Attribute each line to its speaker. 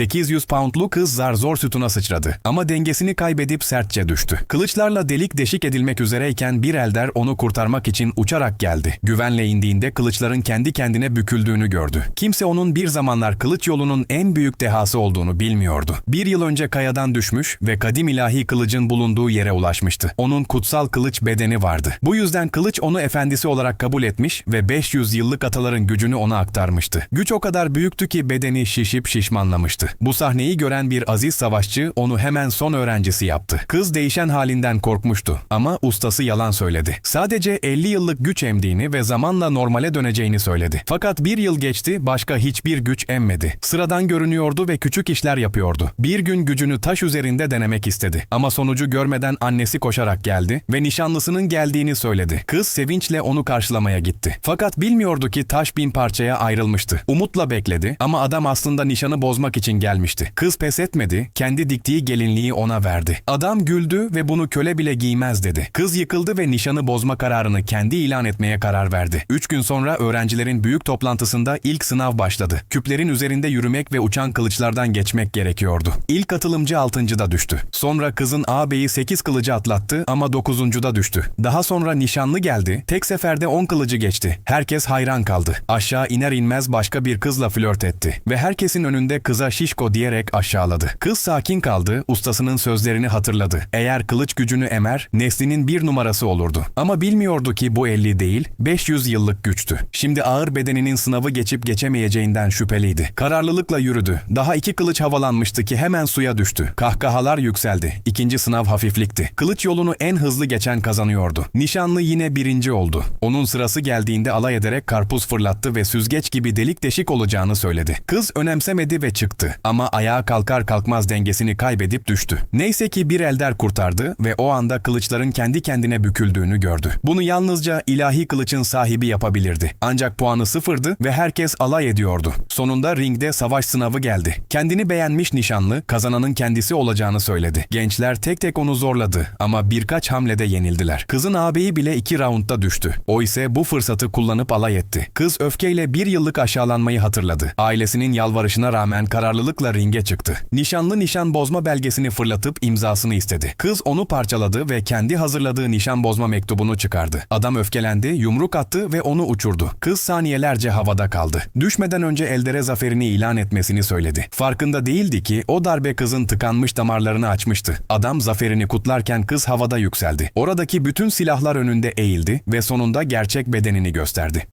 Speaker 1: 800 poundlu kız zar zor sütuna sıçradı. Ama dengesini kaybedip sertçe düştü. Kılıçlarla delik deşik edilmek üzereyken bir elder onu kurtarmak için uçarak geldi. Güvenle indiğinde kılıçların kendi kendine büküldüğünü gördü. Kimse onun bir zamanlar kılıç yolunun en büyük dehası olduğunu bilmiyordu. Bir yıl önce kayadan düşmüş ve kadim ilahi kılıcın bulunduğu yere ulaşmıştı. Onun kutsal kılıç bedeni vardı. Bu yüzden kılıç onu efendisi olarak kabul etmiş ve 500 yıllık ataların gücünü ona aktarmıştı. Güç o kadar büyüktü ki bedeni şişip şişmanlamıştı. Bu sahneyi gören bir aziz savaşçı onu hemen son öğrencisi yaptı. Kız değişen halinden korkmuştu ama ustası yalan söyledi. Sadece 50 yıllık güç emdiğini ve zamanla normale döneceğini söyledi. Fakat bir yıl geçti başka hiçbir güç emmedi. Sıradan görünüyordu ve küçük işler yapıyordu. Bir gün gücünü taş üzerinde denemek istedi. Ama sonucu görmeden annesi koşarak geldi ve nişanlısının geldiğini söyledi. Kız sevinçle onu karşılamaya gitti. Fakat bilmiyordu ki taş bin parçaya ayrılmıştı. Umutla bekledi ama adam aslında nişanı bozmak için gelmişti. Kız pes etmedi, kendi diktiği gelinliği ona verdi. Adam güldü ve bunu köle bile giymez dedi. Kız yıkıldı ve nişanı bozma kararını kendi ilan etmeye karar verdi. Üç gün sonra öğrencilerin büyük toplantısında ilk sınav başladı. Küplerin üzerinde yürümek ve uçan kılıçlardan geçmek gerekiyordu. İlk katılımcı altıncıda düştü. Sonra kızın ağabeyi sekiz kılıcı atlattı ama dokuzuncuda düştü. Daha sonra nişanlı geldi, tek seferde on kılıcı geçti. Herkes hayran kaldı. Aşağı iner inmez başka bir kızla flört etti. Ve herkesin önünde kıza şişko diyerek aşağıladı. Kız sakin kaldı, ustasının sözlerini hatırladı. Eğer kılıç gücünü emer, neslinin bir numarası olurdu. Ama bilmiyordu ki bu 50 değil, 500 yıllık güçtü. Şimdi ağır bedeninin sınavı geçip geçemeyeceğinden şüpheliydi. Kararlılıkla yürüdü. Daha iki kılıç havalanmıştı ki hemen suya düştü. Kahkahalar yükseldi. İkinci sınav hafiflikti. Kılıç yolunu en hızlı geçen kazanıyordu. Nişanlı yine birinci oldu. Onun sırası geldiğinde alay ederek karpuz fırlattı ve süzgeç gibi delik deşik olacağını söyledi. Kız önemsemedi ve çıktı. Ama ayağa kalkar kalkmaz dengesini kaybedip düştü. Neyse ki bir elder kurtardı ve o anda kılıçların kendi kendine büküldüğünü gördü. Bunu yalnızca ilahi kılıçın sahibi yapabilirdi. Ancak puanı sıfırdı ve herkes alay ediyordu. Sonunda ringde savaş sınavı geldi. Kendini beğenmiş nişanlı kazananın kendisi olacağını söyledi. Gençler tek tek onu zorladı ama birkaç hamlede yenildiler. Kızın ağabeyi bile iki raundda düştü. O ise bu fırsatı kullanıp alay etti. Kız öfkeyle bir yıllık aşağılanmayı hatırladı. Ailesinin yalvarışına rağmen kararlılıkla ringe çıktı. Nişanlı nişan bozma belgesini fırlatıp imzasını istedi. Kız onu parçaladı ve kendi hazırladığı nişan bozma mektubunu çıkardı. Adam öfkelendi, yumruk attı ve onu uçurdu. Kız saniyelerce havada kaldı. Düşmeden önce Elder'e zaferini ilan etmesini söyledi. Farkında değildi ki o darbe kızın tıkanmış damarlarını açmıştı. Adam zaferini kutlarken kız havada yükseldi. Oradaki bütün silahlar önünde eğildi ve sonunda gerçek bedenini gösterdi.